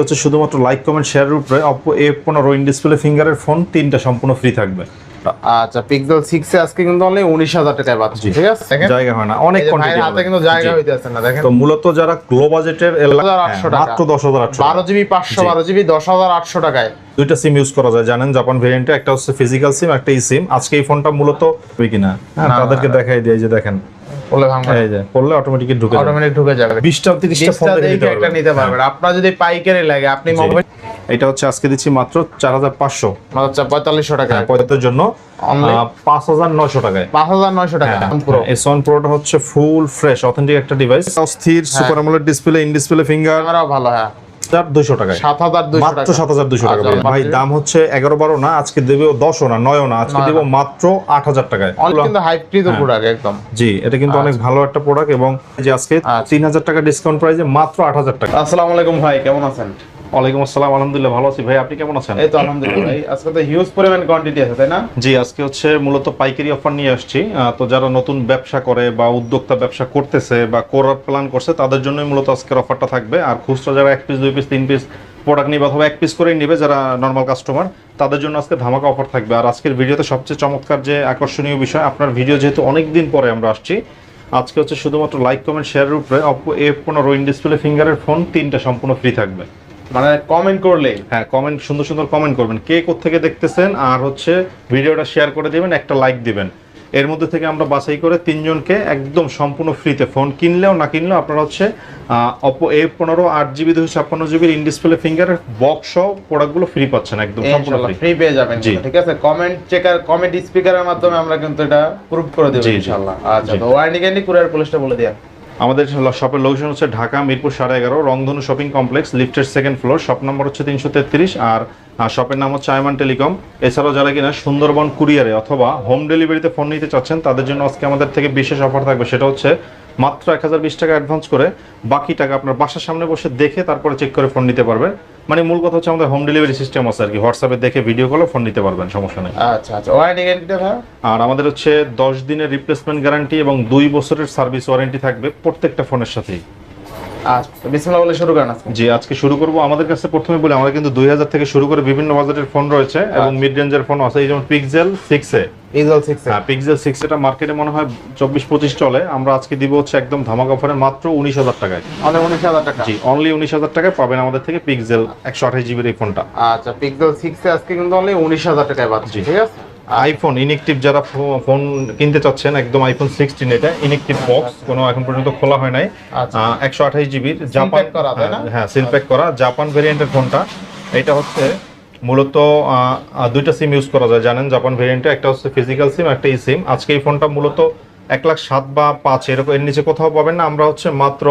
হচ্ছে শুধুমাত্র like comment শেয়ারের উপরে অপো এ পনেরো ইন ডিসপ্লে ফিঙ্গারের ফোন তিনটা সম্পূর্ণ ফ্রি থাকবে। আচ্ছা পিক্সেল সিক্স এ আজকে কিন্তু অনলি উনিশ হাজার টাকায় পাচ্ছি ঠিক আছে? জায়গা হয় না অনেক ভাইয়ের হাতে কিন্তু জায়গা। হইতে আছে না দেখেন? তো মূলত যারা গ্লো বাজেটের 10,800 টাকা। মাত্র দশ হাজার আটশো বারো জিবি পাঁচশো জি। বারো জিবি দশ হাজার আটশো টাকায়। দুইটা সিম ইউজ করা যায় জানেন জাপান ভেরিয়েন্টে একটা হচ্ছে ফিজিক্যাল সিম একটা ই সিম আজকে এই ফোনটা মূলত হবে কিনা? হ্যাঁ তাদেরকে দেখাই দিয়ে যে দেখেন। বলে ভাঙবে এই যে করলে অটোমেটিক ঢুকে যাবে। অটোমেটিক ঢুকে যাবে। বিশটা তিরিশটা ফোন দেখে দেখে একটা নিতে পারবেন। আপনার যদি পাইকারি লাগে আপনি মোবাইল এটা হচ্ছে আজকে দিচ্ছি মাত্র চার হাজার পাঁচশো। পঁয়তাল্লিশশো টাকা। পঁয়তাত্তর জন্য। Only? পাঁচ হাজার নয়শো টাকায়। পাঁচ হাজার নয়শো টাকা। পুরো। এস প্রোটা হচ্ছে ফুল ফ্রেশ অথেন্টিক একটা ডিভাইস অস্থির হ্যাঁ। Super display in display finger ভালো হ্যাঁ। দুশো টাকায়। সাত হাজার দুইশো মাত্র সাত হাজার দুশো টাকা আচ্ছা, ভাই দাম হচ্ছে এগারো বারো না আজকে দশও না নয়ও না আজকে দেবো মাত্র আট হাজার টাকায়। কিন্তু প্রোডাক্ট একদম। জি এটা কিন্তু অনেক ভালো একটা প্রোডাক্ট এবং যে আজকে আচ্ছা। তিন হাজার টাকা ডিসকাউন্ট প্রাইসে মাত্র আট হাজার টাকা। আসসালামু আলাইকুম ভাই কেমন আছেন? ওয়ালাইকুম আসসালাম আলহামদুলিল্লাহ ভালো আছি। ভাই আপনি কেমন আছেন? এই তো আলহামদুলিল্লাহ ভাই। আজকে তো হিউজ পরিমাণ কোয়ান্টিটি আছে তাই না? জি আজকে হচ্ছে মূলত পাইকারি অফার নিয়ে আসছি। তো যারা নতুন ব্যবসা করে বা উদ্যোক্তা ব্যবসা করতেছে বা করার প্ল্যান করছে তাদের জন্যই মূলত আজকের অফারটা থাকবে। আর খুচরা যারা এক পিস দুই পিস তিন পিস প্রোডাক্ট নিবে অথবা এক পিস করেই নিবে যারা নর্মাল কাস্টমার তাদের জন্য আজকে ধামাকা অফার থাকবে। আর আজকের ভিডিওতে সবচেয়ে চমৎকার যে আকর্ষণীয় বিষয় আপনার ভিডিও যেহেতু অনেক দিন পরে আমরা আসছি আজকে হচ্ছে শুধুমাত্র লাইক কমেন্ট শেয়ারের উপরে অপো এ পনেরো ইন ডিসপ্লে ফিঙ্গারের ফোন তিনটা সম্পূর্ণ ফ্রি থাকবে। মানে কমেন্ট করলে। হ্যাঁ কমেন্ট সুন্দর সুন্দর কমেন্ট করবেন। কে থেকে দেখতেছেন? আর হচ্ছে ভিডিওটা শেয়ার করে দিবেন একটা লাইক দিবেন। এর মধ্যে থেকে আমরা বাছাই করে তিনজনকে একদম সম্পূর্ণ ফ্রিতে ফোন কিনলেও না কিনলেও আপনারা হচ্ছে অপো এ পনেরো আট জিবি দুশো ছাপ্পান্ন জিবির ইন ডিসপ্লে ফিঙ্গারের বক্স সহ প্রোডাক্টগুলো ফ্রি পাচ্ছেন একদম সম্পূর্ণ ফ্রি পেয়ে যাবেন। ঠিক আছে কমেন্ট চেকার কমেন্ট স্পিকারের মাধ্যমে আমরা কিন্তু এটা প্রুফ করে দেব। ইনশাআল্লাহ আচ্ছা। তো ওয়ারেন্টি গ্যারান্টি কুরিয়ার পুলিশটা বলে দিয়া। আমাদের শপের লোকেশন হচ্ছে ঢাকা, মিরপুর, সাড়ে এগারো, রংধনু শপিং কমপ্লেক্স লিফটের সেকেন্ড ফ্লোর শপ নম্বর হচ্ছে তিনশো তেত্রিশ, আর শপের নাম হচ্ছে আয়মান টেলিকম এছাড়াও যারা কিনা সুন্দরবন কুরিয়ারে অথবা হোম ডেলিভারিতে ফোন নিতে চাচ্ছেন, তাদের জন্য আজকে আমাদের থেকে বিশেষ অফার থাকবে, সেটা হচ্ছে মাত্র এক হাজার বিশ টাকা অ্যাডভান্স করে বাকি টাকা আপনার বাসার সামনে বসে দেখে তারপরে চেক করে ফোন নিতে পারবেন। মানে মূল কথা হচ্ছে আমাদের হোম ডেলিভারি সিস্টেম আছে আর কি হোয়াটসঅ্যাপে দেখে ভিডিও কলে ফোন নিতে পারবেন সমস্যা নেই। আচ্ছা আচ্ছা। ওয়ারেন্টি গ্যারান্টিটা আর আমাদের হচ্ছে দশ দিনের রিপ্লেসমেন্ট গ্যারান্টি এবং দুই বছরের সার্ভিস ওয়ারেন্টি থাকবে প্রত্যেকটা ফোনের সাথেই। আচ্ছা বিসমিল্লাহ বলে শুরু করেন আজকে। জি আজকে শুরু করব। আমাদের কাছে প্রথমে বলি আমাদের কিন্তু দুই হাজার থেকে শুরু করে বিভিন্ন বাজেটের ফোন রয়েছে এবং। মিড রেঞ্জের ফোন আছে যেমন পিক্সেল সিক্স এ। ইজল 6 হ্যাঁ পিক্সেল সিক্স এটা মার্কেটে মনে হয় চব্বিশ পঁচিশ চলে। আমরা আজকে দিব হচ্ছে একদম ধামাকা অফারে মাত্র উনিশ হাজার টাকায়। অনেক উনিশ হাজার টাকা? জি অনলি উনিশ হাজার টাকায় পাবেন আমাদের থেকে পিক্সেল একশো আঠাশ জিবির এই ফোনটা আচ্ছা পিক্সেল 6 এ আজকে কিন্তু অনলি উনিশ হাজার টাকায় পাচ্ছি ঠিক আছে? আইফোন ইনেকটিভ যারা ফোন কিনতে চাচ্ছেন একদম আইফোন সিক্সটিন এটা ইনেকটিভ বক্স কোনো এখন পর্যন্ত খোলা হয় নাই। আচ্ছা। একশো আঠাশ জিবির জাপান? হ্যাঁ, হ্যাঁ সিল প্যাক করা জাপান ভেরিয়েন্টের ফোনটা এটা হচ্ছে মূলত দুইটা সিম ইউজ করা যায়। জানেন জাপান ভেরিয়েন্টে একটা হচ্ছে ফিজিক্যাল সিম একটা ই সিম আজকে এই ফোনটা মূলত এক লাখ সাত বা পাঁচ এরকম এর নিচে কোথাও পাবেন না। আমরা হচ্ছে মাত্র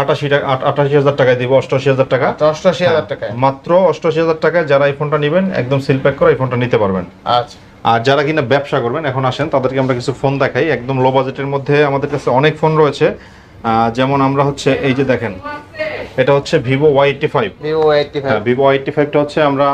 আটাশি টাকা আট- আটাশি হাজার টাকায় দিব অষ্টআশি হাজার টাকা। অষ্টআশি হাজার টাকায়। মাত্র অষ্টআশি হাজার টাকায় যারা এই ফোনটা নেবেন একদম সিল প্যাক করা এই ফোনটা নিতে পারবেন। আচ্ছা। আর যারা কিনা ব্যবসা করবেন এখন আসেন তাদেরকে আমরা কিছু ফোন দেখাই। একদম লো বাজেটের মধ্যে আমাদের কাছে অনেক ফোন রয়েছে। যেমন আমরা হচ্ছে এই যে দেখেন এটা হচ্ছে Vivo Y eighty five Vivo eighty হ্যাঁ ফাইভ ভিভো ওয়াই এইটটি ফাইভটা হচ্ছে আমরা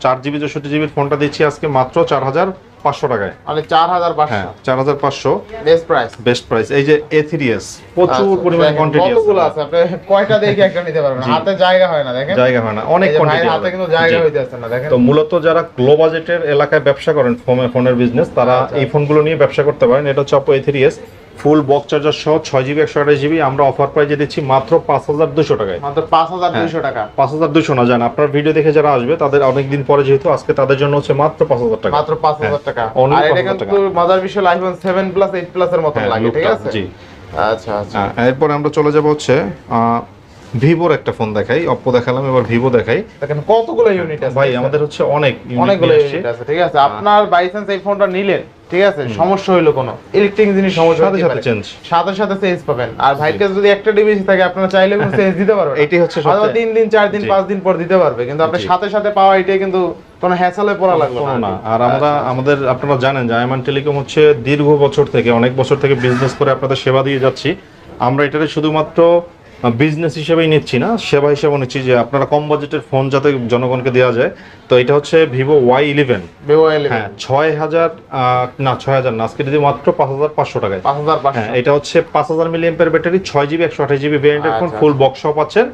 চার জিবি চৌষট্টি জিবির ফোনটা দিচ্ছি আজকে মাত্র চার হাজার পাঁচশো টাকায়। মানে চার হাজার হ্যাঁ চার হাজার পাঁচশো। Best price. Best price. এই যে এ থ্রি এস প্রচুর পরিমাণে কোয়ান্টিটি আচ্ছা, কতগুলো আছে আপনি কয়টা দেখে একটা নিতে পারবেন? হাতে জায়গা হয় না দেখেন। জায়গা হয় না অনেক কোয়ান্টিটি হাতে কিন্তু জায়গা হইতে আছে না দেখেন। তো মূলত যারা লো বাজেটের এলাকায় ব্যবসা করেন ফোনে ফোনের বিজনেস তারা এই এই ফোনগুলো নিয়ে ব্যবসা করতে পারেন। এটা হচ্ছে Oppo A three S full box charger সহ ছয় জিবি একশো আঠাশ জিবি। আমরা অফার প্রাইজে দিচ্ছি মাত্র পাঁচ হাজার দুশো টাকায়। মাত্র পাঁচ হাজার দুশো টাকা। পাঁচ হাজার দুশো না জান আপনার ভিডিও দেখে যারা আসবে তাদের অনেকদিন পরে যেহেতু আজকে তাদের জন্য হচ্ছে মাত্র পাঁচ হাজার টাকা। মাত্র পাঁচ হাজার টাকা। হ্যাঁ, only আর এটা কিন্তু মজার বিষয় iPhone seven plus eight plus এর মতন হ্যাঁ, লাগে ঠিক আছে? জি। আচ্ছা আচ্ছা। হ্যাঁ, এরপরে আমরা চলে যাব হচ্ছে ভিভোর একটা ফোন দেখাই। অপো দেখালাম এবার ভিভো দেখাই। দেখেন কতগুলো ইউনিট আছে ভাই আমাদের হচ্ছে অনেক অনেকগুলো ইউনিট আছে ঠিক আছে? আপনার বাই চান্স এই ফোনটা নিলেন। ঠিক আছে? সমস্যা হইল কোনো। ইলেকট্রিক জিনিস সমস্যা সাথে সাথে চেঞ্জ সাথে সাথে চেঞ্জ পাবেন। আর ভাইয়ের কাছে যদি একটা ডিভাইস থাকে আপনারা চাইলে কিন্তু চেঞ্জ দিতে পারবেন। এইটাই হচ্ছে সবচেয়ে- তিন দিন চার দিন পাঁচ দিন পর দিতে পারবে। কিন্তু আপনার সাথে সাথে পাওয়া এটাই কিন্তু কোনো হ্যাসেলে পড়া লাগবে না আর আমরা আমাদের আপনারা জানেন যে আয়মান টেলিকম হচ্ছে দীর্ঘ বছর থেকে অনেক বছর থেকে বিজনেস করে আপনাদের সেবা দিয়ে যাচ্ছি। আমরা এটাকে শুধুমাত্র বিজনেস হিসেবেই নিচ্ছি না সেবা হিসেবে নিচ্ছি যে আপনারা কম বাজেটের ফোন যাতে জনগণকে দেওয়া যায়। তো এটা হচ্ছে ভিভো ওয়াই ইলেভেন হ্যাঁ ছয় হাজার না ছয় হাজার না আজকে যদি মাত্র পাঁচ হাজার পাঁচশো টাকায়। পাঁচ হাজার হ্যাঁ এটা হচ্ছে পাঁচ হাজার মিলি এম্পের ব্যাটারি ছয় জিবি একশো আঠাশ জিবি ভেরিয়েন্টের ফোন। ফুল বক্স পাচ্ছেন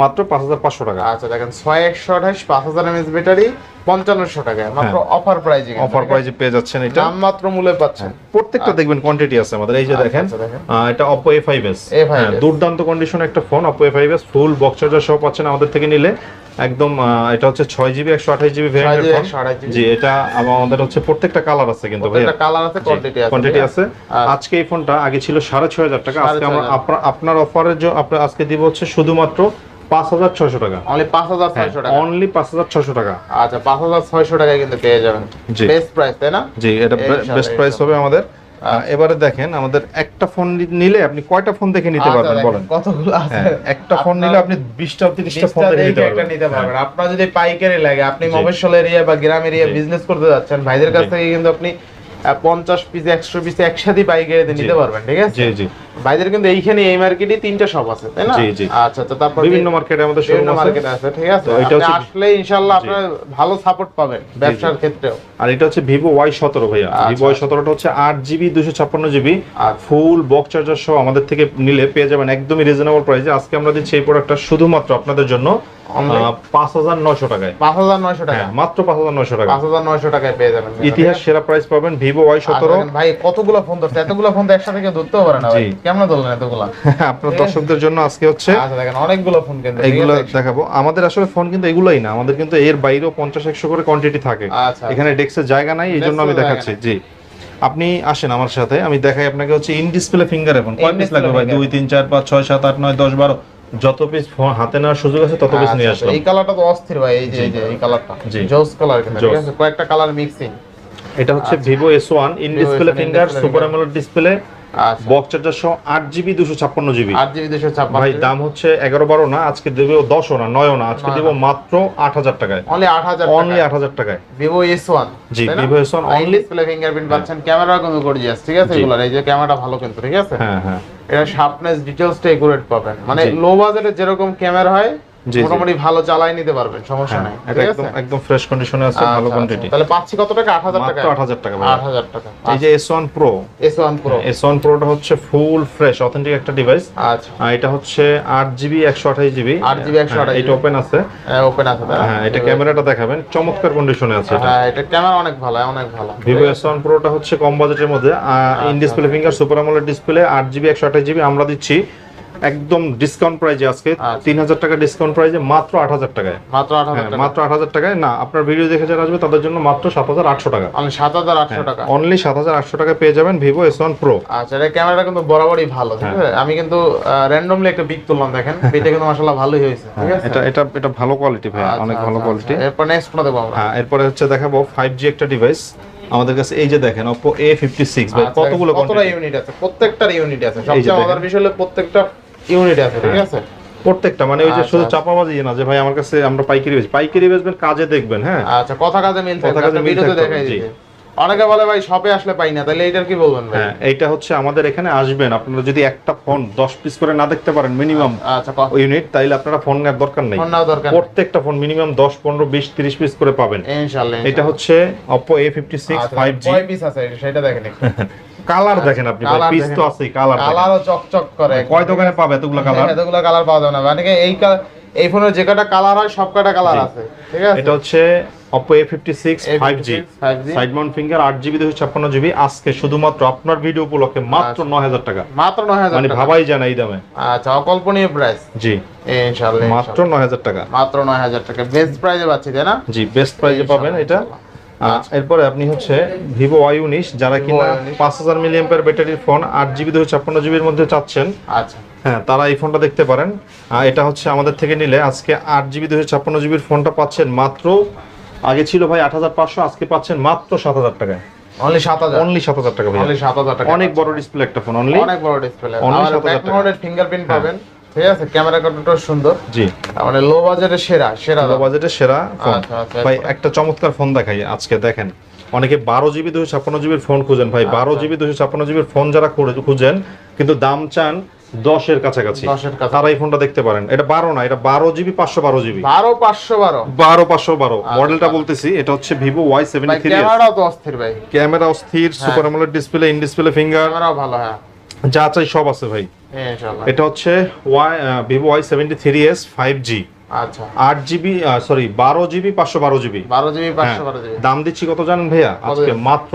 মাত্র পাঁচ হাজার পাঁচশো টাকা। আচ্ছা দেখেন ছয় একশো আঠাশ পাঁচ হাজার এমএস ব্যাটারি পঞ্চান্নশো টাকায় মাত্র অফার প্রাইজে অফার প্রাইজে পেয়ে যাচ্ছেন এটা। দাম মাত্র মূল্যে পাচ্ছেন। প্রত্যেকটা দেখবেন কোয়ান্টিটি আছে আমাদের। এই যে আচ্ছা, দেখেন আচ্ছা, এটা Oppo A5s A5s হ্যাঁ, দুর্দান্ত কন্ডিশন একটা phone Oppo A5s full box charger সহ পাচ্ছেন আমাদের থেকে নিলে। একদম এটা হচ্ছে ছয় জিবি একশো আঠাশ জিবি 6GB, ভ্যারিয়েন্টের ফোন 128GB জি এটা আমাদের হচ্ছে প্রত্যেকটা কালার আছে কিন্তু কালার আছে কোয়ান্টিটি আছে। আজকে এই ফোনটা আগে ছিল সাড়ে ছয় হাজার টাকা আজকে আমরা আপনার অফারের জন্য আপনার আজকে দিব হচ্ছে শুধুমাত্র পাঁচ হাজার ছয়শো টাকা। অনলি পাঁচ হাজার ছয়শো টাকা। অনলি পাঁচ হাজার ছয়শো টাকা। আচ্ছা পাঁচ হাজার ছয়শো টাকায় কিন্তু পেয়ে যাবেন। বেস্ট প্রাইস তাই না? জি এটা বেস্ট প্রাইস হবে আমাদের। এবারে দেখেন আমাদের একটা ফোন নিলে আপনি কয়টা ফোন দেখে নিতে আচ্ছা, পারবেন বলেন? কতগুলো আছে। হ্যাঁ, একটা ফোন নিলে আপনি বিশটা তিরিশটা ফোন বিশটা দেখে নিতে পারবেন। নিতে পারবেন। হ্যাঁ। আপনার যদি পাইকারি লাগে আপনি। মফস্বল এরিয়া বা গ্রাম এরিয়া বিজনেস করতে যাচ্ছেন ভাইদের কাছ থেকে কিন্তু আপনি পঞ্চাশ পিস একশো পিস একসাথে পাইকারিতে। নিতে পারবেন ঠিক আছে? জি জি। ভাইদের কিন্তু এইখানে এই মার্কেটে তিনটা শপ আছে তাই না? জি, জি। আচ্ছা তো তারপর বিভিন্ন মার্কেটে আমাদের শোরুম মার্কেটে আছে। ঠিক আছে? আপনি আসলে ইনশাআল্লাহ আপনার ভালো সাপোর্ট পাবেন ব্যবসার ক্ষেত্রেও। আর এটা হচ্ছে ওয়াই সতেরো ভাইয়া। আচ্ছা, ভিভো ওয়াই সতেরোটা হচ্ছে আট জিবি দুশো ছাপ্পান্ন জিবি আচ্ছা। ফুল বক্স চার্জার সহ আমাদের থেকে নিলে পেয়ে যাবেন একদমই রিজনেবল প্রাইসে আজকে আমরা দিচ্ছি এই প্রোডাক্টটা শুধুমাত্র আপনাদের জন্য Only? পাঁচ হাজার নয়শো টাকায়। পাঁচ হাজার নয়শো টাকা। মাত্র পাঁচ হাজার নয়শো টাকা। পাঁচ হাজার নয়শো টাকায় পেয়ে যাবেন। ইতিহাস সেরা প্রাইস পাবেন ভিভো ওয়াই আচ্ছা, সতেরো ভাই কতগুলো ফোন ধরছে? এতগুলো ফোন তো একসাথে কেউ ধরতেও পারে না। কেমন ধরলেন এতগুলো? আপনার দর্শকদের জন্য আজকে হচ্ছে আচ্ছা দেখেন অনেকগুলো ফোন কিন্তু এগুলো দেখাবো। আমাদের আসলে ফোন কিন্তু এগুলোই না। আমাদের কিন্তু এর বাইরেও পঞ্চাশ একশো করে কোয়ান্টিটি থাকে। আচ্ছা এখানে ডেস্কের জায়গা নাই এই জন্য আমি দেখাচ্ছি। জি। আপনি আসেন আমার সাথে আমি দেখাই আপনাকে হচ্ছে ইন ডিসপ্লে ফিঙ্গার এখন কয় পিস লাগবে ভাই? দুই তিন চার পাঁচ ছয় সাত আট নয় দশ বারো। যত পিস হাতে নেওয়ার সুযোগ আছে তত পিস নিয়ে আচ্ছা, আসলাম। এই কালারটা তো অস্থির ভাই এই যে এই কালারটা। জোস কালার ঠিক আছে? কয়েকটা কালার মিক্সিং এটা হচ্ছে Vivo S one in display finger super. AMOLED display আচ্ছা। চার্জার সহ আট জিবি দুশো ছাপ্পান্ন জিবি। আট জিবি দুশো ছাপ্পান্ন ভাই দাম হচ্ছে এগারো বারো না আজকে দেবো দশও না নয়ও না আজকে দেবো মাত্র আট হাজার টাকায়। অনলি আট হাজার অনলি আট হাজার টাকায়। ভিভো এস ওয়ান জি, Vivo S1 only- display fingerprint পাচ্ছেন ক্যামেরা কিন্তু গর্জিয়াস ঠিক আছে। এগুলোর এই যে ক্যামেরাটা ভালো কিন্তু ঠিক আছে? হ্যাঁ হ্যাঁ। এটা শার্পনেস ডিটেইলসটা একুরেট পাবেন। মানে। লো বাজেটে যেরকম ক্যামেরা হয়। মোটামুটি ভালো চালাই নিতে পারবেন সমস্যা হ্যাঁ, নাই এটা একদম একদম ফ্রেশ কন্ডিশনে আছে ভালো আচ্ছা, কোয়ান্টিটি আচ্ছা। তাহলে পাচ্ছি কত টাকা? আট হাজার টাকা। মাত্র আট হাজার টাকা ভাই। আট হাজার টাকা এই যে one pro S one pro S one প্রোটা হচ্ছে ফুল ফ্রেশ অথেন্টিক একটা ডিভাইস আচ্ছা। এটা হচ্ছে আট জিবি একশো আঠাশ জিবি 8GB 128 এটা ওপেন আছে। ওপেন আছে হ্যাঁ এটা ক্যামেরাটা দেখাবেন চমৎকার কন্ডিশনে আছে এটা। হ্যাঁ এটা ক্যামেরা অনেক ভালো অনেক ভালো। ভিভো এস ওয়ান প্রোটা হচ্ছে কম বাজেটের মধ্যে। ইন ডিসপ্লে ফিঙ্গার সুপার আমলের ডিসপ্লে আট জিবি একশো আঠাশ জিবি আমরা দিচ্ছি। একদম ডিসকাউন্ট প্রাইজে আজকে আচ্ছা। তিন হাজার টাকা ডিসকাউন্ট প্রাইজে মাত্র আট হাজার টাকায়। মাত্র আট হাজার হ্যাঁ মাত্র আট হাজার টাকায়। না আপনার ভিডিও দেখে যারা আসবে তাদের জন্য মাত্র সাত হাজার আটশো টাকা। সাত হাজার আটশো টাকা। অনলি সাত হাজার আটশো টাকায় পেয়ে যাবেন ভিভো এস ওয়ান প্রো আচ্ছা এটা ক্যামেরাটা কিন্তু বরাবরই ভালো ঠিক হ্যাঁ। আছে? আমি কিন্তু র্যান্ডমলি একটা পিক তুললাম দেখেন। এটা কিন্তু মাশাআল্লাহ ভালোই হয়েছে ঠিক আছে? এটা এটা এটা ভালো কোয়ালিটি ভাই আচ্ছা, অনেক ভালো কোয়ালিটি আচ্ছা। এরপর নেক্সট দেবো হ্যাঁ এরপরে হচ্ছে দেখাবো ফাইভ জি একটা ডিভাইস আমাদের কাছে এই যে দেখেন Oppo A ফিফটি সিক্স ভাই কতগুলো কতটা ইউনিট আছে? প্রত্যেকটার ইউনিট আছে। সবচেয়ে। মজার বিষয় হলো প্রত্যেকটা ইউনিট আছে ঠিক আছে? প্রত্যেকটা মানে ওই যে আচ্ছা, শুধু আচ্ছা। চাপাবাজি না যে ভাই আমার কাছে আমরা পাইকারি বেচি। পাইকারি বেচবেন কাজে দেখবেন হ্যাঁ? আচ্ছা কথা কাজে মিল থাকে কথা কাজে মিল হবে, অনেকে বলে ভাই শপে আসলে পাই না তাহলে এটার কি বলবেন ভাই? হ্যাঁ এইটা হচ্ছে আমাদের এখানে আসবেন। আপনারা যদি একটা ফোন দশ পিস করে না দেখতে পারেন মিনিমাম আচ্ছা ইউনিট তাইলে আপনারা ফোন নেওয়ার দরকার নেই। ফোন নেওয়া দরকার প্রত্যেকটা ফোন মিনিমাম দশ পনেরো বিশ তিরিশ পিস করে পাবেন। ইনশাআল্লাহ এটা হচ্ছে Oppo A ফিফটি সিক্স আচ্ছা, ফাইভ জি কয় পিস আছে? সেটা দেখেন একটু। কালার দেখেন আপনি Colour পিস তো আছেই কালার কালারও চকচক করে। কয় দোকানে পাবে এতগুলো কালার এতগুলো কালার পাওয়া যাবে না। মানে এই এই ফোনের যে কটা কালার হয় সব কটা কালার আছে ঠিক আছে? এটা হচ্ছে Oppo A56 5G 5G side mount finger 8GB 256GB আজকে শুধুমাত্র আপনার ভিডিও উপলক্ষে মাত্র 9000 টাকা। মাত্র নয় হাজার মানে ভাবাই যায় না এই দামে। আচ্ছা অকল্পনীয় প্রাইস জি। ইনশাআল্লাহ মাত্র 9000 টাকা। মাত্র নয় হাজার টাকা। বেস্ট প্রাইজে পাচ্ছি তাই না? জি বেস্ট প্রাইসে পাবেন এটা। এরপরে আপনি হচ্ছে ভিভো ওয়াই উনিশ যারা কিনা পাঁচ হাজার মিলিয়াম্পের ব্যাটারির ফোন আট জিবি দুশো ছাপ্পান্ন জিবির মধ্যে চাচ্ছেন। আচ্ছা। হ্যাঁ তারা এই ফোনটা দেখতে পারেন। এটা হচ্ছে আমাদের থেকে নিলে আজকে আট জিবি দুশো ছাপ্পান্ন জিবির ফোনটা পাচ্ছেন মাত্র আগে ছিল ভাই আট হাজার পাঁচশো আজকে পাচ্ছেন মাত্র সাত হাজার টাকায়। অনলি টাকা ভাই টাকা অনেক বড় ডিসপ্লে একটা ফোন অনলি অনেক বড় ডিসপ্লে আর ব্যাক ফিঙ্গারপ্রিন্ট পাবেন। ঠিক আছে? ক্যামেরা কতটা সুন্দর। জি। মানে লো বাজেটের সেরা সেরা লো বাজেটের সেরা। ফোন। আচ্ছা, আচ্ছা, ভাই একটা চমৎকার ফোন দেখাই আজকে দেখেন। অনেকে বারো জিবি দুশো ছাপ্পান্ন জিবির ফোন খুঁজেন। ভাই বারো আচ্ছা। জিবি দুশো ছাপ্পান্ন জিবির ফোন যারা খুঁজেন কিন্তু দাম চান দশের কাছাকাছি। 10 তারা এই ফোনটা দেখতে পারেন। এটা বারো না এটা বারো জিবি পাঁচশো বারো জিবি। বারো পাঁচশো বারো। বারো পাঁচশো বারো। মডেলটা বলতেছি এটা হচ্ছে Vivo Y seventy three camera অস্থির সুপার আমলের ডিসপ্লে ইন ডিসপ্লে ফিঙ্গার। ভালো হ্যাঁ। যা চাই সব আছে ভাই। এটা হচ্ছে Y Vivo Y seventy three S five G আচ্ছা। আট জিবি সরি বারো জিবি পাঁচশো বারো জিবি বারো জিবি পাঁচশো বারো জিবি দাম দিচ্ছি কত জানেন ভাইয়া? আজকে মাত্র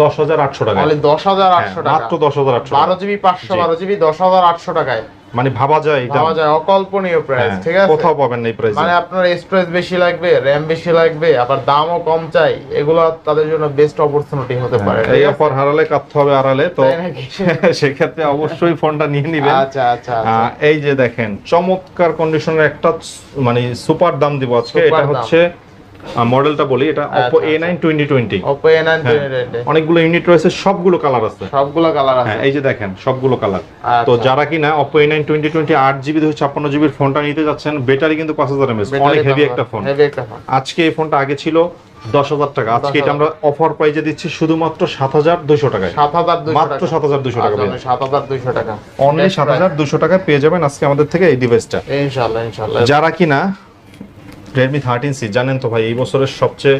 দশ হাজার আটশো টাকা তাহলে দশ হাজার আটশো টাকা মাত্র দশ হাজার আটশো বারো জিবি পাঁচশো বারো জিবি দশ হাজার আটশো টাকায়। মানে ভাবা যায় এটা। পাওয়া যায় অকল্পনীয় প্রাইস হ্যাঁ, ঠিক আছে? কোথাও পাবেন না এই প্রাইসে মানে আপনার স্টোরেজ বেশি লাগবে র্যাম বেশি লাগবে আবার দামও কম চাই এগুলো তাদের জন্য বেস্ট অপরচুনিটি হতে পারে হ্যাঁ, এই অফার হারালে কাটতে হবে আড়ালে তো তাই নাকি? সেক্ষেত্রে অবশ্যই ফোনটা নিয়ে নিবেন। আচ্ছা আচ্ছা আচ্ছা। এই যে দেখেন চমৎকার কন্ডিশনের একটা মানে সুপার দাম দিব আজকে। এটা হচ্ছে মডেলটা বলি এটা Oppo আচ্ছা, A9 2020 Oppo A9 হ্যাঁ, অনেকগুলো ইউনিট রয়েছে সবগুলো কালার আছে। সবগুলো কালার আছে। হ্যাঁ এই যে দেখেন সবগুলো কালার তো আচ্ছা। যারা কিনা Oppo A9 2020 আট জিবি দুশো ছাপ্পান্ন জিবির ফোনটা নিতে যাচ্ছেন ব্যাটারি কিন্তু পাঁচ হাজার এমএস অনেক হেভি একটা ফোন হেভি একটা ফোন আজকে এই ফোনটা আগে ছিল দশ হাজার টাকা আজকে এটা আমরা অফার প্রাইজে দিচ্ছি শুধুমাত্র সাত হাজার দুশো টাকায়। সাত হাজার দুইশো মাত্র সাত হাজার দুশো টাকা সাত হাজার দুইশো টাকা। অনলি সাত হাজার দুশো টাকায় পেয়ে যাবেন আজকে আমাদের থেকে এই ডিভাইসটা ইনশাল্লাহ ইনশাল্লাহ। যারা কিনা রেডমি থার্টিন সি জানেন তো ভাই এই বছরের সবচেয়ে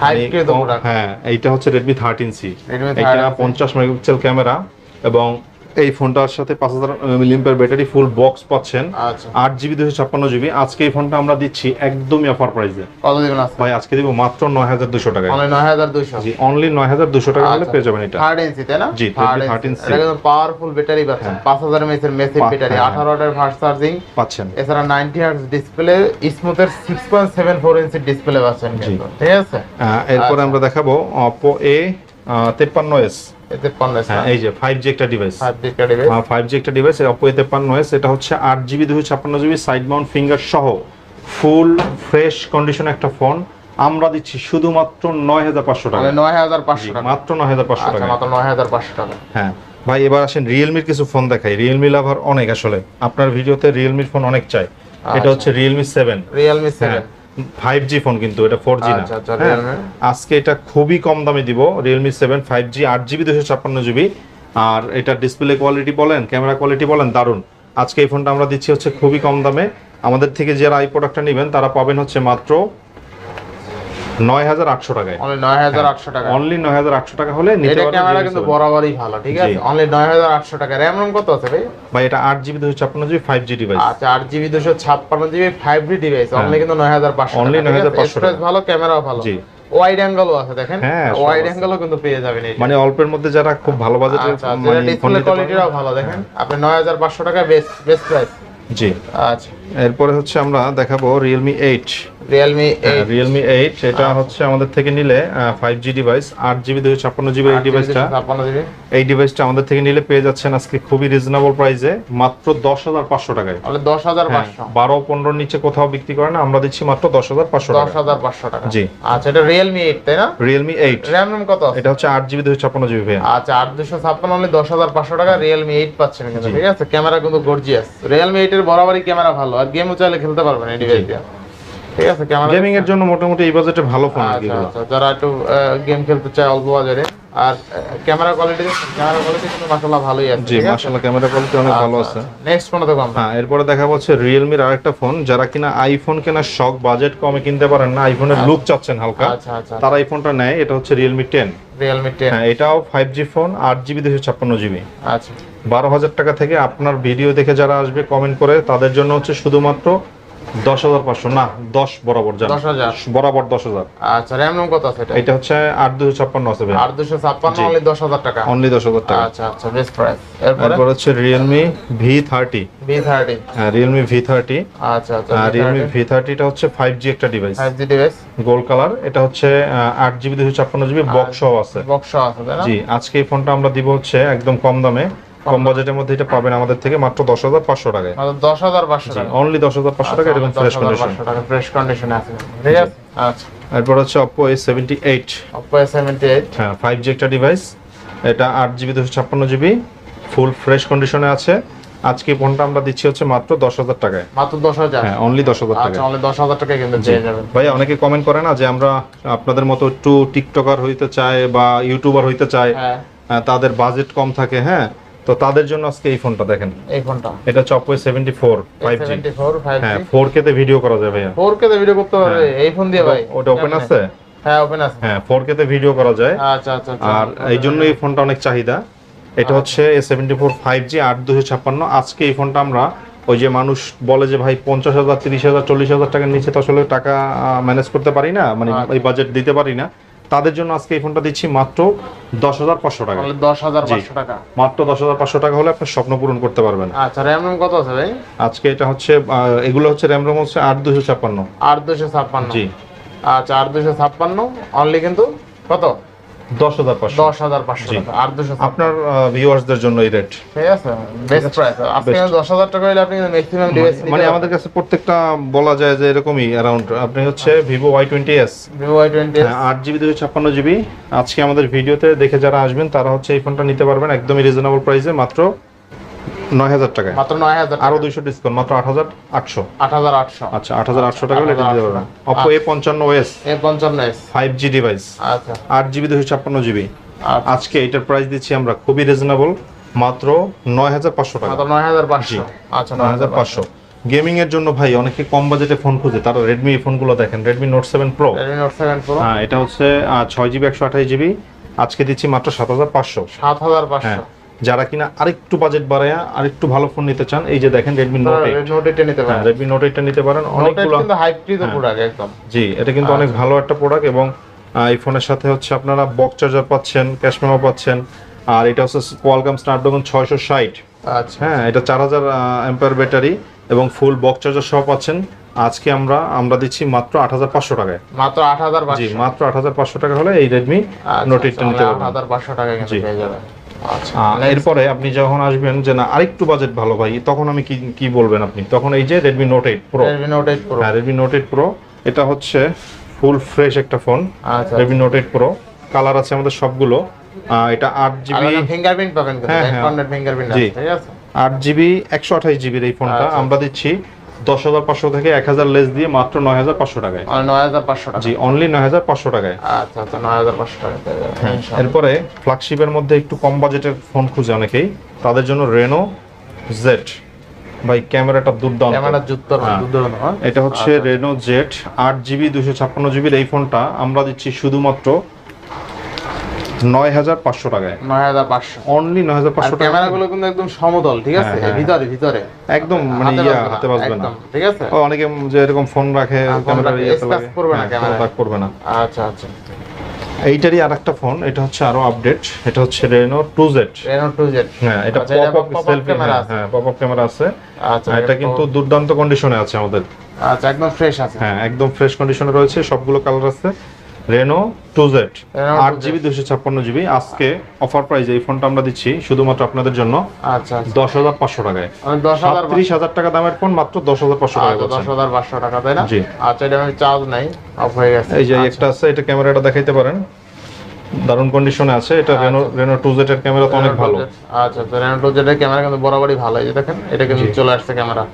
মানে। হ্যাঁ এইটা হচ্ছে রেডমি থার্টিন সি এটা 13C পঞ্চাশ মেগাপিক্সেল ক্যামেরা এবং এই ফোনটার সাথে পাঁচ হাজার মিলিয়ামের ব্যাটারি ফুল বক্স পাচ্ছেন। আচ্ছা। আট জিবি দুশো ছাপ্পান্ন জিবি আজকে এই ফোনটা আমরা দিচ্ছি একদমই অফার প্রাইসে ভাই আজকে দিব মাত্র নয় হাজার দুশো টাকা নয় হাজার দুইশো। জি অনলি নয় হাজার দুশো টাকা হলে আচ্ছা। পেয়ে যাবেন এটা। থার্ড ইঞ্চি তাই না? জি, 13C inch। পাওয়ারফুল ব্যাটারি পাচ্ছেন। পাঁচ হাজার এমএস এর মেসিভ ব্যাটারি হ্যাঁ। আঠারো ওয়াটের ফাস্ট চার্জিং পাচ্ছেন। এছাড়া ninety hertz display স্মুথের six point seven four inch display পাচ্ছেন ঠিক আছে? এরপরে আচ্ছা। আমরা দেখাবো অপো এ তেপ্পান্ন এস এতে পঞ্চাশ হ্যাঁ এই যে ফাইভ জি একটা device five G device five G একটা ডিভাইস অপো এ তেপ্পান্ন এস এটা হচ্ছে আট জিবি দুশো ছাপ্পান্ন জিবি সাইড মাউন্ট ফিঙ্গার সহ। ফুল ফ্রেশ কন্ডিশন একটা ফোন আমরা দিচ্ছি শুধুমাত্র নয় হাজার পাঁচশো টাকা। মানে নয় হাজার পাঁচশো মাত্র নয় হাজার পাঁচশো আচ্ছা টাকা। মাত্র নয় হাজার পাঁচশো টাকা। হ্যাঁ ভাই এবার আসেন রিয়েলমির কিছু ফোন দেখাই। রিয়েলমি লাভার অনেক আসলে। আপনার ভিডিওতে রিয়েলমির ফোন অনেক চাই। এটা আচ্ছা। হচ্ছে Realme seven Realme seven five G phone কিন্তু এটা ফোর জি না। আচ্ছা, আচ্ছা, হ্যাঁ, Realme। আজকে এটা খুবই কম দামে দিব রিয়েলমি সেভেন ফাইভ জি আট জিবি দুশো ছাপ্পান্ন জিবি আর এটা ডিসপ্লে কোয়ালিটি বলেন ক্যামেরা কোয়ালিটি বলেন দারুণ আজকে এই ফোনটা আমরা দিচ্ছি হচ্ছে খুবই কম দামে। আমাদের থেকে যারা এই প্রোডাক্টটা নেবেন তারা পাবেন হচ্ছে মাত্র নয় হাজার আটশো টাকায়। অনলি নয় হাজার আটশো টাকা অনলি নয় হাজার আটশো টাকা হলে নিতে পারবেন ক্যামেরা কিন্তু বরাবরই ভালো ঠিক আছে? অনলি নয় হাজার আটশো টাকা। র্যাম রোম কত আছে ভাই? ভাই এটা আট জিবি দুশো ছাপ্পান্ন জিবি ফাইভ জি ডিভাইস আচ্ছা আট জিবি দুশো ছাপ্পান্ন GB five G device only কিন্তু নয় হাজার পাঁচশো Only 9,500 স্টোরেজ ভালো ক্যামেরাও ভালো। জি। ওয়াইড অ্যাঙ্গেলও আছে দেখেন? হ্যাঁ, ওয়াইড। অ্যাঙ্গেলও কিন্তু পেয়ে যাবেন মানে অল্পের মধ্যে যারা খুব ভালো বাজেটের আচ্ছা মানে ডিসপ্লে কোয়ালিটিটাও ভালো দেখেন? আপনি নয় হাজার পাঁচশো টাকা বেস্ট বেস্ট প্রাইস জি। আচ্ছা। এরপরে হচ্ছে আমরা দেখাবো Realme eight Realme Realme eight এটা হচ্ছে আমাদের থেকে নিলে ফাইভ জি ডিভাইস আট জিবি দুশো ছাপ্পান্ন জিবি এই ডিভাইসটা এই ডিভাইসটা আমাদের থেকে নিলে পেয়ে যাচ্ছেন আজকে খুবই রিজনেবল প্রাইসে মাত্র দশ হাজার পাঁচশো টাকায়। দশ হাজার হ্যাঁ, বারো পনেরোর নিচে কোথাও বিক্রি করে না আমরা দিচ্ছি মাত্র দশ হাজার পাঁচশো দশ হাজার পাঁচশো টাকা। জি। আচ্ছা এটা রিয়েলমি এইট তাই না? রিয়েলমি এইট র্যাম কত এটা হচ্ছে আট জিবি দুশো ছাপ্পান্ন জিবি আচ্ছা আট দুশো ছাপ্পান্ন হলে দশ হাজার পাঁচশো টাকা রিয়েলমি এইট পাচ্ছেন কিন্তু। ঠিক আছে ক্যামেরা কিন্তু গর্জিয়াস রিয়েলমি এইটের বরাবরই ক্যামেরা ভালো আর গেমও চাইলে খেলতে পারবেন এই ডিভাইস দিয়ে ঠিক আছে ক্যামেরা গেমিং এর জন্য মোটামুটি এই বাজেটে ভালো ফোন আচ্ছা আচ্ছা যারা একটু গেম খেলতে চায় অল্প বাজারে আর ক্যামেরা কোয়ালিটি ক্যামেরা কোয়ালিটি কিন্তু মাশাআল্লাহ ভালোই আছে জি মাশাআল্লাহ ক্যামেরা কোয়ালিটি অনেক ভালো আছে। নেক্সট ফোন দেখো আমরা। হ্যাঁ এরপরে দেখা হচ্ছে রিয়েলমির আরেকটা ফোন যারা কিনা আইফোন কেনার শখ বাজেট কমে কিনতে পারেন না আইফোনের লুক চাচ্ছেন হালকা আচ্ছা আচ্ছা তারা এই ফোনটা নেয় এটা হচ্ছে রিয়েলমি টেন রিয়েলমি টেন হ্যাঁ এটাও ফাইভ জি ফোন আট জিবি দুশো ছাপ্পান্ন জিবি আচ্ছা। বারো হাজার টাকা থেকে আপনার ভিডিও দেখে যারা আসবে কমেন্ট করে তাদের জন্য হচ্ছে শুধুমাত্র দশ হাজার পাঁচশো না দশ বরাবর জান। 10,000 বরাবর দশ হাজার। আচ্ছা র্যাম রোম কত আছে এটা? হচ্ছে আট দুশো ছাপ্পান্ন আছে ভাই দুশো ছাপ্পান্ন জি। দশ হাজার টাকা। অনলি দশ হাজার টাকা। আচ্ছা আচ্ছা বেস্ট প্রাইস এরপর? হচ্ছে Realme V thirty B thirty হ্যাঁ রিয়েলমি ভি থার্টি আচ্ছা আচ্ছা রিয়েলমি ভি থার্টিটা হচ্ছে ফাইভ জি একটা device five G device gold colour এটা হচ্ছে আট জিবি দুশো ছাপ্পান্ন জিবি বক্স আছে। বক্স আছে জি আজকে এই ফোনটা আমরা দিব হচ্ছে একদম কম দামে। কম বাজেটের মধ্যে এটা পাবেন আমাদের থেকে মাত্র দশ হাজার পাঁচশো টাকায়। মাত্র দশ হাজার পাঁচশো টাকা। অনলি দশ হাজার পাঁচশো টাকা এরকম ফ্রেশ কন্ডিশন ফ্রেশ কন্ডিশনে আছে। ঠিক আছে? আচ্ছা। এরপর হচ্ছে Oppo A seventy eight Oppo A seventy eight হ্যাঁ ফাইভ জি একটা ডিভাইস এটা আট জিবি দুশো ছাপ্পান্ন জিবি ফুল ফ্রেশ কন্ডিশনে আছে। আজকে ফোনটা আমরা দিচ্ছি হচ্ছে মাত্র দশ হাজার টাকায়। মাত্র দশ হাজার? হ্যাঁ অনলি দশ হাজার আচ্ছা টাকা অনলি দশ হাজার টাকা কিন্তু পেয়ে যাবেন। ভাই অনেকে কমেন্ট করে না যে আমরা আপনাদের মতো একটু টিকটকার হইতে চাই বা ইউটিউবার হইতে চাই। হ্যাঁ। তাদের বাজেট কম থাকে হ্যাঁ। তো তাদের জন্য আজকে এই ফোনটা দেখেন। এই ফোনটা। এটা হচ্ছে ফোর ফাইভ জি সেভেন্টি হ্যাঁ জি তে ভিডিও করা যায় ভাইয়া। ফোর কে ভিডিও করতে পারবে এই ফোন দিয়ে ভাই। ওটা ওপেন আছে? হ্যাঁ ওপেন আছে। হ্যাঁ ফোর কে তে ভিডিও করা যায়। আচ্ছা আচ্ছা আচ্ছা। আর এই জন্য এই ফোনটা অনেক চাহিদা। এটা হচ্ছে ফাইভ জি আট দুশো ছাপ্পান্ন। আজকে এই ফোনটা আমরা ওই যে মানুষ বলে যে ভাই পঞ্চাশ হাজার তিরিশ হাজার চল্লিশ হাজার টাকার নিচে তো আসলে টাকা ম্যানেজ করতে পারি না। মানে আচ্ছা। এই বাজেট দিতে পারি না। তাদের জন্য আজকে এই ফোনটা দিচ্ছি মাত্র দশ হাজার পাঁচশো টাকা। দশ হাজার পাঁচশো টাকা। মাত্র দশ হাজার পাঁচশো টাকা হলে আপনার স্বপ্ন পূরণ করতে পারবেন। আচ্ছা র্যাম রোম কত আছে ভাই? আজকে এটা হচ্ছে এগুলো হচ্ছে র্যাম রোম হচ্ছে আট দুশো ছাপ্পান্ন। আট দুশো ছাপ্পান্ন। জি। আচ্ছা আট দুশো ছাপ্পান্ন অনলি কিন্তু কত? দশ হাজার পাঁচশো দশ হাজার পাঁচশো টাকা আট দুশো আপনার ভিউয়ার্সদের জন্য এই রেট ঠিক আছে বেস্ট প্রাইস আজকে দশ হাজার টাকা হলে আপনি ম্যাক্সিমাম ডিভাইস মানে আমাদের কাছে প্রত্যেকটা বলা যায় যে এরকমই অ্যারাউন্ড আপনি হচ্ছে Vivo Y twenty S Vivo Y twenty আট জিবি দুশো ছাপ্পান্ন জিবি আজকে আমাদের ভিডিওতে দেখে যারা আসবেন তারা হচ্ছে এই ফোনটা নিতে পারবেন একদমই রিজনেবল প্রাইসে মাত্র নয় হাজার টাকায়। মাত্র নয় হাজার আরও দুইশো ডিসকাউন্ট মাত্র আট হাজার আটশো। আট হাজার আটশো। আচ্ছা আট হাজার আটশো টাকা এটা দিতে পারবেন অপো এ পঞ্চান্ন ওএস এ পঞ্চান্ন এস ফাইভ জি ডিভাইস আচ্ছা। আট জিবি দুশো ছাপ্পান্ন জিবি আচ্ছা। আজকে এটার প্রাইস দিচ্ছি আমরা খুবই রিজনেবল মাত্র নয় হাজার পাঁচশো টাকা। মাত্র নয় হাজার পাঁচশো। আচ্ছা নয় হাজার পাঁচশো। গেমিং এর জন্য ভাই অনেকে কম বাজেটে ফোন খুঁজে। তারা রেডমি ফোনগুলো দেখেন Redmi Note seven pro Redmi Note seven pro হ্যাঁ এটা হচ্ছে ছয় জিবি একশো আঠাশ জিবি আজকে দিচ্ছি মাত্র সাত হাজার পাঁচশো। সাত হাজার হ্যাঁ। পাঁচশো যারা কিনা আরেকটু বাজেট বাড়ায় আরেকটু ভালো ফোন নিতে চান এই যে দেখেন নোট এইট রেডমি নোট এইটটা নিতে হ্যাঁ পারেন। রেডমি নোট এইটটা নিতে পারেন। অনেকগুলো কিন্তু হাইব্রিড হ্যাঁ। প্রোডাক্ট একদম। জি এটা কিন্তু অনেক আচ্ছা। ভালো একটা প্রোডাক্ট এবং এই ফোনের সাথে হচ্ছে আপনারা বক্স চার্জার পাচ্ছেন ক্যাশ মেমো পাচ্ছেন আর এটা হচ্ছে কোয়ালকাম স্ন্যাপড্রাগন ছয়শো ষাট। আচ্ছা। হ্যাঁ এটা চার হাজার অ্যাম্পায়ার ব্যাটারি এবং ফুল বক্স চার্জার সহ পাচ্ছেন। আজকে আমরা আমরা দিচ্ছি মাত্র আট হাজার পাঁচশো টাকায়। মাত্র আট হাজার জি মাত্র আট হাজার পাঁচশো টাকা হলে এই রেডমি নোট এইটটা নিতে আট পারবেন। হাজার পাঁচশো টাকা জি। যাবেন আচ্ছা। এরপরে আপনি যখন আসবেন যে না আরেকটু বাজেট ভালো ভাই তখন আমি কি কি বলবেন আপনি? তখন এই যে Redmi Note eight pro Redmi Note eight pro হ্যাঁ রেডমি নোট এইট প্রো এটা হচ্ছে ফুল ফ্রেশ একটা ফোন আচ্ছা। Redmi Note eight pro colour আছে আমাদের সবগুলো। এটা আট জিবি ফিঙ্গারপ্রিন্ট পাবেন কিন্তু হ্যাঁ, ব্যাক হ্যাঁ। ফিঙ্গারপ্রিন্ট জি। আছে ঠিক আছে? আট জিবি একশো আঠাশ জিবির এই ফোনটা আচ্ছা। আমরা দিচ্ছি দশ হাজার পাঁচশো থেকে এক হাজার লেস দিয়ে মাত্র নয় হাজার পাঁচশো টাকায়। আর নয় হাজার পাঁচশো টাকা। জি অনলি নয় হাজার পাঁচশো টাকায়। আচ্ছা আচ্ছা নয় হাজার পাঁচশো টাকা যাবেন ইনশাআল্লাহ। এরপরে ফ্ল্যাগশিপের মধ্যে একটু কম বাজেটের ফোন খুঁজে অনেকেই। তাদের জন্য রেনো জেড ভাই ক্যামেরাটা দুর্দান্ত। ক্যামেরা হ্যাঁ। দুর্দান্ত হ্যাঁ? এটা হচ্ছে রেনো জেড আট জিবি দুশো ছাপ্পান্ন জিবির এই ফোনটা আমরা দিচ্ছি শুধুমাত্র নয় হাজার পাঁচশো টাকায়। নয় হাজার পাঁচশো। অনলি নয় হাজার পাঁচশো টাকা ক্যামেরাগুলো কিন্তু একদম সমতল ঠিক আছে? হ্যাঁ, হ্যাঁ। ভিতরে ভিতরে। একদম মানে হাতে ইয়া বাজবে না, হাতে বাজবে না। ঠিক আছে? অনেকে যে এরকম ফোন রাখে হ্যাঁ, ক্যামেরা ইয়েতে লাগে। করবে না কোনো করবে না। আচ্ছা আচ্ছা। এইটারই আর একটা ফোন এটা হচ্ছে আরও আপডেট এটা হচ্ছে জেড রেনো টু জেড হ্যাঁ এটা পপ আপ সেলফি। হ্যাঁ পপ আপ ক্যামেরা আছে। আচ্ছা এটা কিন্তু দুর্দান্ত কন্ডিশনে আছে আমাদের। আচ্ছা একদম ফ্রেশ আছে। হ্যাঁ একদম ফ্রেশ কন্ডিশনে রয়েছে সবগুলো কালার আছে। রেনো টু জেড Reno আট 2Z জিবি দুশো ছাপ্পান্ন জিবি আজকে অফার প্রাইস এই ফোনটা আমরা দিচ্ছি শুধুমাত্র আপনাদের জন্য আচ্ছা আচ্ছা। দশ হাজার পাঁচশো টাকায়। আমি দশ হাজার টাকা দামের ফোন মাত্র দশ হাজার পাঁচশো টাকা আচ্ছা দশ হাজার পাঁচশো টাকা তাই না? জি। আচ্ছা এটা আমি চার্জ নাই অফ হয়ে গেছে। এই যে আচ্ছা। একটা আছে এটা ক্যামেরাটা দেখাইতে পারেন। দারুণ কন্ডিশনে আছে এটা রেনো রেনো টু জেড এর ক্যামেরা তো অনেক ভালো। 2Z আচ্ছা তো রেনো টু জেড ক্যামেরা কিন্তু বরাবরই ভালো এই যে দেখেন এটা কিন্তু চলে আসছে ক্যামেরা।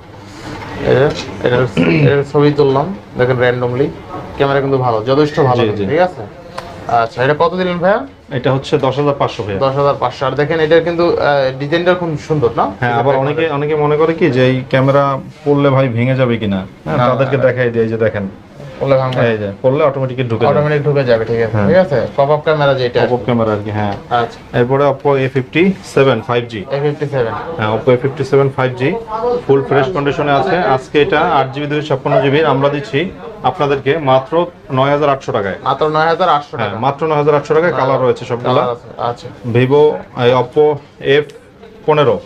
এটা এর ছবি তুললাম দেখেন র্যান্ডমলি ক্যামেরা কিন্তু ভালো যথেষ্ট ভালো ঠিক আছে? আচ্ছা এটা কত দিলেন ভাইয়া? এটা হচ্ছে দশ হাজার পাঁচশো ভাইয়া। দশ হাজার পাঁচশো। আর দেখেন এটার কিন্তু ডিজাইনটা খুব সুন্দর না? হ্যাঁ আবার অনেকে অনেকে মনে করে কি যে এই ক্যামেরা পড়লে ভাই ভেঙে যাবে কিনা? হ্যাঁ তাদেরকে দেখাই দেয় যে দেখেন। বলে ভাঙবে এই যে পড়লে অটোমেটিক ঢুকে যাবে। অটোমেটিক ঢুকে যাবে ঠিক আছে। হ্যাঁ। ঠিক আছে? পপ আপ ক্যামেরা যেটা অপো ক্যামেরা আর কি হ্যাঁ। আচ্ছা। এরপরে জি এ ফিফটি সেভেন হ্যাঁ seven five G full fresh কন্ডিশনে আছে। আজকে এটা আট জিবি দুশো ছাপ্পান্ন জিবির আমরা দিচ্ছি আপনাদেরকে মাত্র নয় হাজার আটশো টাকায়। মাত্র নয় হাজার আটশো হ্যাঁ টাকা। মাত্র নয় হাজার আটশো টাকায় কালার রয়েছে সবগুলা। আচ্ছা। ভিভো অপো এফ পনেরো।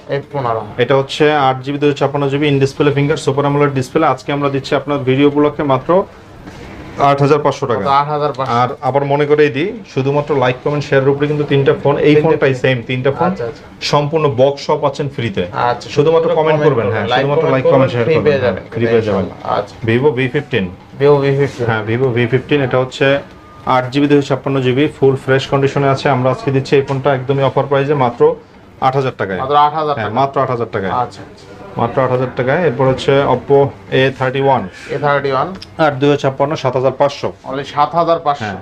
এটা হচ্ছে আট জিবি দুশো ছাপ্পান্ন GB in display finger super আমলের ডিসপ্লে আজকে আমরা দিচ্ছি আপনার ভিডিও উপলক্ষে মাত্র আট হাজার পাঁচশো টাকা। আর আবার মনে করেই দিই শুধুমাত্র লাইক কমেন্ট শেয়ারের উপরে কিন্তু তিনটা ফোন এই ফোনটাই সেম তিনটা ফোন আচ্ছা আচ্ছা। সম্পূর্ণ বক্স সব পাচ্ছেন ফ্রিতে আচ্ছা শুধুমাত্র কমেন্ট করবেন হ্যাঁ শুধুমাত্র লাইক কমেন্ট শেয়ার করবেন ফ্রি পেয়ে যাবেন আচ্ছা। Vivo V fifteen Vivo V fifty হ্যাঁ ভিভো ভি ফিফটিন এটা হচ্ছে আট জিবি দুশো ছাপ্পান্ন জিবি ফুল ফ্রেশ কন্ডিশনে আছে। আমরা আজকে দিচ্ছি এই ফোনটা একদমই অফার প্রাইসে মাত্র আট হাজার টাকায়। মাত্র আট হাজার হ্যাঁ মাত্র আট হাজার টাকায়। আচ্ছা। মাত্র আট হাজার টাকায়। এরপর হচ্ছে Oppo A thirty one A thirty one আট দুশো ছাপ্পান্ন সাত হাজার পাঁচশো। অনলি সাত হাজার পাঁচশো। হ্যাঁ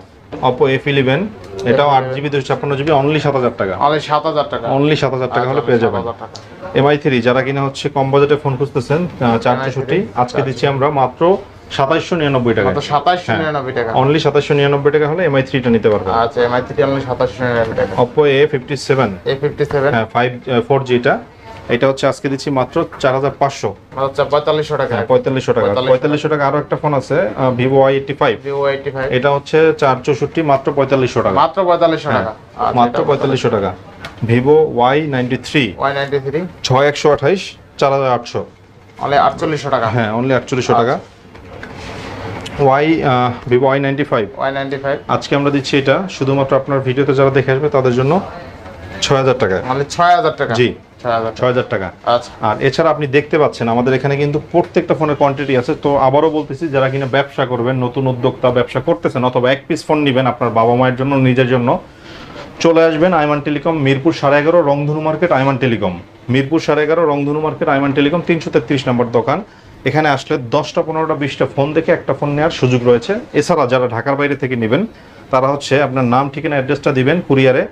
অপো এফ ইলেভেন এটাও আট জিবি দুশো ছাপ্পান্ন জিবি অনলি সাত হাজার টাকা। অনলি সাত হাজার টাকা। অনলি সাত হাজার টাকা হলে পেয়ে যাবেন। 7,000 এমআই থ্রি যারা কিনা হচ্ছে কম বাজেটে ফোন খুঁজতেছেন চার চৌষট্টি আজকে দিচ্ছি আমরা মাত্র সাতাইশশো নিরানব্বই টাকা। মাত্র সাতাশশো হ্যাঁ। নিরানব্বই টাকা। অনলি সাতাইশশো নিরানব্বই টাকা হলে এমআই থ্রিটা নিতে পারবেন। আচ্ছা এমআই থ্রি অনলি সাতাশশো নিরানব্বই টাকা। Oppo A fifty seven A fifty seven হ্যাঁ ফাইভ ফোর জিটা এটা হচ্ছে আজকে দিচ্ছি মাত্র চার হাজার পাঁচশো। আচ্ছা পঁয়তাল্লিশশো টাকা। হ্যাঁ পঁয়তাল্লিশশো টাকা। 4500 পঁয়তাল্লিশশো টাকা আরও একটা ফোন আছে Vivo Y eighty five Vivo five এটা হচ্ছে চার চৌষট্টি মাত্র পঁয়তাল্লিশশো টাকা। মাত্র পঁয়তাল্লিশশো হ্যাঁ, টাকা আচ্ছা, মাত্র পঁয়তাল্লিশশো টাকা। Vivo Y ninety three Y ninety three ছয় একশো আঠাইশ চার হাজার আটশো। অনলি আটচল্লিশশো টাকা। হ্যাঁ অনলি আটচল্লিশশো টাকা। Y Vivo Y ninety five Y ninety five আজকে আমরা দিচ্ছি এটা শুধুমাত্র আপনার ভিডিওতে যারা দেখে আসবে তাদের জন্য ছয় হাজার টাকা। অনলি ছয় হাজার টাকা। জি। ছয় হাজার টাকা। আচ্ছা। আর এছাড়া আপনি দেখতে পাচ্ছেন আমাদের এখানে কিন্তু প্রত্যেকটা ফোনের কোয়ান্টিটি আছে। তো আবারও বলতেছি যারা কিনা ব্যবসা করবেন নতুন উদ্যোক্তা ব্যবসা করতেছেন অথবা এক পিস ফোন নেবেন আপনার বাবা মায়ের জন্য নিজের জন্য চলে আসবেন আইমান টেলিকম মিরপুর সাড়ে এগারো রংধনু মার্কেট আইমান টেলিকম। মিরপুর সাড়ে এগারো রংধনু মার্কেট আইমান টেলিকম তিনশো তেত্রিশ নম্বর দোকান। এখানে আসলে দশটা পনেরোটা বিশটা ফোন দেখে একটা ফোন নেওয়ার সুযোগ রয়েছে। এছাড়া যারা ঢাকার বাইরে থেকে নেবেন তারা হচ্ছে আপনার নাম ঠিকানা অ্যাড্রেসটা দিবেন কুরিয়ারে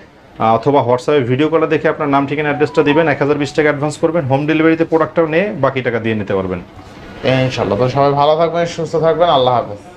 অথবা হোয়াটসঅ্যাপে ভিডিও কলে দেখে আপনার নাম, ঠিকানা অ্যাড্রেসটা দিবেন, এক হাজার বিশ টাকা অ্যাডভান্স করবেন হোম ডেলিভারিতে প্রোডাক্টটা নিয়ে বাকি টাকা দিয়ে নিতে পারবেন। ইনশাল্লাহ তো সবাই ভালো থাকবেন, সুস্থ থাকবেন, আল্লাহ হাফেজ।